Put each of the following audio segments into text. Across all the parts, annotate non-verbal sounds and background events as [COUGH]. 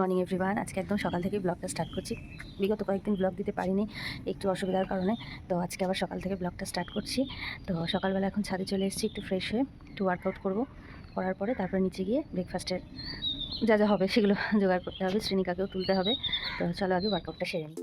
Morning everyone আজকে একদম সকাল থেকে ব্লগটা স্টার্ট করছি। বিগত কয়েকদিন ব্লগ দিতে পারিনি, একটু অসুবিধার কারণে। তো আজকে আবার সকাল থেকে ব্লগটা স্টার্ট করছি। তো সকালবেলা এখন ছাদে চলে এসেছি, একটু ফ্রেশ হয়ে একটু ওয়ার্কআউট করব। করার পরে তারপরে নিচে গিয়ে ব্রেকফাস্টের যা যা হবে সেগুলো [LAUGHS] জোগাড় করতে হবে। শ্রেণিকাকেও তুলতে হবে। তো চলো আগে ওয়ার্কআউটটা সেরে নিই।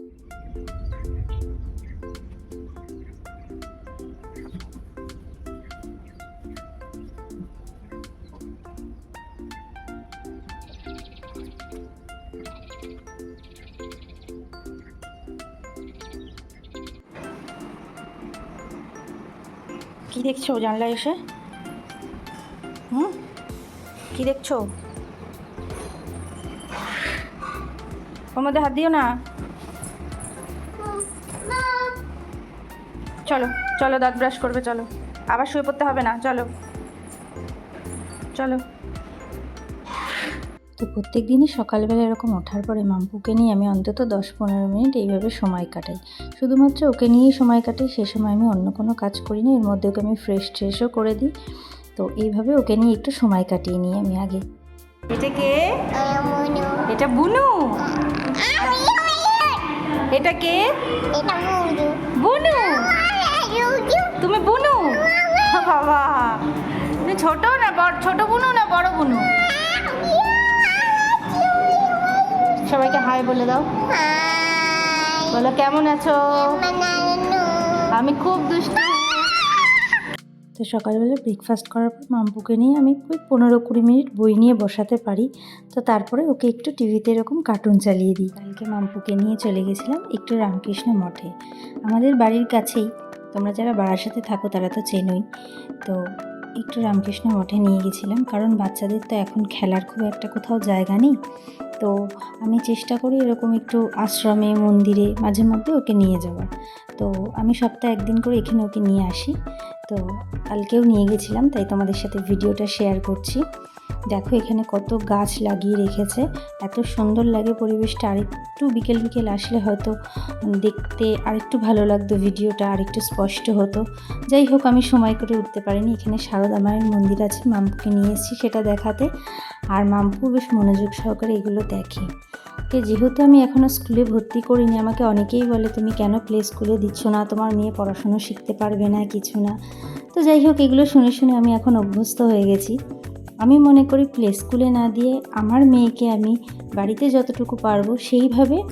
কি দেখছ জানলা এসে? হুম? কি দেখছ? ওর মধ্যে হাত দিও না। চলো চলো দাঁত ব্রাশ করবে, চলো। আবার শুয়ে পড়তে হবে না, চলো। চলো। তো প্রত্যেক দিনই সকালবেলা এরকম ওঠার পরে মাম্পুকে নিয়ে আমি অন্তত দশ পনেরো মিনিট এইভাবে সময় কাটাই। শুধুমাত্র ওকে নিয়েই সময় কাটাই সে সময় আমি অন্য কোনো কাজ করি না এর মধ্যে ওকে আমি ফ্রেশ ট্রেশও করে দিই। তো এইভাবে ওকে নিয়ে একটু সময় কাটিয়ে নিই আমি আগে। এটা কে? এটা বুনু? এটা কে? বুনু সবাইকে হাই বলে দাও। বলো কেমন আছো? আমি খুব দুষ্টু। তো সকালবেলা ব্রেকফাস্ট করার পর মাম্পুকে নিয়ে আমি ওই পনেরো কুড়ি মিনিট বই নিয়ে বসাতে পারি। তো তারপরে ওকে একটু টিভিতে এরকম কার্টুন চালিয়ে দিই। কালকে মাম্পুকে নিয়ে চলে গেছিলাম একটু রামকৃষ্ণ মঠে। আমাদের বাড়ির কাছেই তোমরা যারা বারাসাতে থাকো তারা তো চেনোই। তো একটু রামকৃষ্ণ মঠে নিয়ে গেছিলাম, কারণ বাচ্চাদের তো এখন খেলার খুব একটা কোথাও জায়গা নেই। তো আমি চেষ্টা করি এরকম একটু আশ্রমে, মন্দিরে মাঝে মধ্যে ওকে নিয়ে যাওয়ার। তো আমি সপ্তাহে একদিন করে এখানে ওকে নিয়ে আসি। তো কালকেও নিয়ে গেছিলাম, তাই তোমাদের সাথে ভিডিওটা শেয়ার করছি। দেখো এখানে কত গাছ লাগিয়ে রেখেছে। এত সুন্দর লাগে পরিবেশটা। আরেকটু বিকেল বিকেল আসলে হয়তো দেখতে আরেকটু ভালো লাগতো ভিডিওটা, আরেকটু স্পষ্ট হতো। যাই হোক, আমি সময় করে উঠতে পারিনি। এখানে সারদা মায়ের মন্দির আছে মাম্পুকে নিয়ে এসেছি সেটা দেখাতে। আর মাম্পু বেশ মনোযোগ সহকারে এগুলো দেখে। ওকে, যেহেতু আমি এখনও স্কুলে ভর্তি করিনি, আমাকে অনেকেই বলে, তুমি কেন প্লে স্কুলে দিচ্ছ না? তোমার মেয়ে পড়াশুনো শিখতে পারবে না, কিছু না। তো যাই হোক, এগুলো শুনে শুনে আমি এখন অভ্যস্ত হয়ে গেছি। আমি মনে করি প্লে স্কুলে না দিয়ে আমার মেয়েকে আমি বাড়িতে যতটুকু পারব সেইভাবে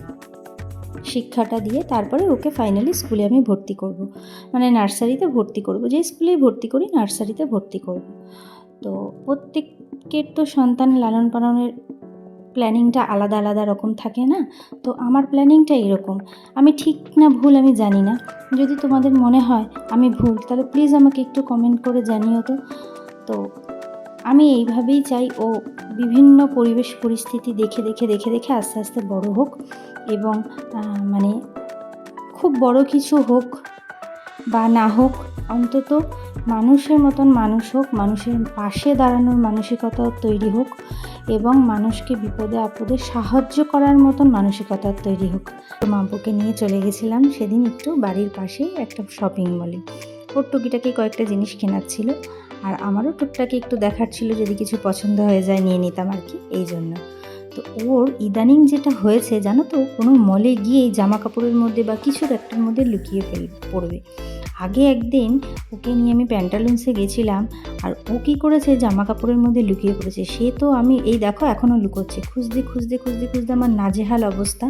শিক্ষাটা দিয়ে তারপরে ওকে ফাইনালি স্কুলে আমি ভর্তি করব। মানে নার্সারিতে ভর্তি করব। যে স্কুলেই ভর্তি করি নার্সারিতে ভর্তি করব। তো প্রত্যেকের তো সন্তান লালন পালনের প্ল্যানিংটা আলাদা আলাদা রকম থাকে না? তো আমার প্ল্যানিংটা এরকম। আমি ঠিক না ভুল আমি জানি না। যদি তোমাদের মনে হয় আমি ভুল, তাহলে প্লিজ আমাকে একটু কমেন্ট করে জানিও তো। তো আমি এইভাবেই চাই ও বিভিন্ন পরিবেশ পরিস্থিতি দেখে দেখে দেখে দেখে আস্তে আস্তে বড় হোক এবং মানে খুব বড় কিছু হোক বা না হোক, অন্তত মানুষের মতন মানুষ হোক, মানুষের পাশে দাঁড়ানোর মানসিকতা তৈরি হোক এবং মানুষকে বিপদে আপদে সাহায্য করার মতন মানসিকতা তৈরি হোক। তো মাম্পুকে নিয়ে চলে গেছিলাম সেদিন একটু বাড়ির পাশেই একটা শপিং মলে ওর টুকিটাকি কয়েকটা জিনিস কেনার ছিল। আর আমারও টুকটাকি একটু দেখার ছিল যদি কিছু পছন্দ হয়ে যায়, নিয়ে নিতাম আর কি, এই জন্য। তো ওর ইদানিং যেটা হয়েছে, জানো তো, কোনো মলে গিয়ে জামা কাপড়ের মধ্যে বা কিছুর একটার মধ্যে লুকিয়ে ফেল, পড়বে। আগে একদিন ওকে নিয়ে আমি প্যান্টালুন্সে গেছিলাম, আর ও কী করেছে জামা কাপড়ের মধ্যে লুকিয়ে পড়েছে। সে তো আমি, এই দেখো, এখনও লুকোচ্ছে। খুঁজতে খুঁজতে খুঁজতে খুঁজতে আমার নাজেহাল অবস্থা।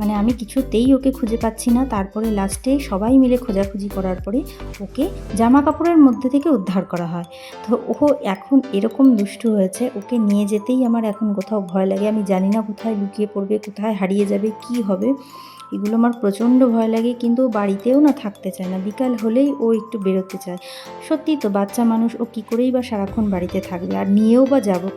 মানে আমি কিছুতেই ওকে খুঁজে পাচ্ছি না। তারপরে লাস্টে সবাই মিলে খোঁজাখুঁজি করার পরে ওকে জামা কাপড়ের মধ্যে থেকে উদ্ধার করা হয়। তো ও এখন এরকম দুষ্টু হয়েছে। ওকে নিয়ে যেতেই আমার এখন কোথাও ভয় লাগে। আমি জানি না কোথায় লুকিয়ে পড়বে, কোথায় হারিয়ে যাবে, কি হবে। এগুলো আমার প্রচণ্ড ভয় লাগে, কিন্তু বাড়িতেও না থাকতে চায় না। বিকাল হলেই ও একটু বেরোতে চায়। সত্যি তো বাচ্চা মানুষ, ও কী করেই বা সারাক্ষণ বাড়িতে থাকবে? আর নিয়েও বা যাব?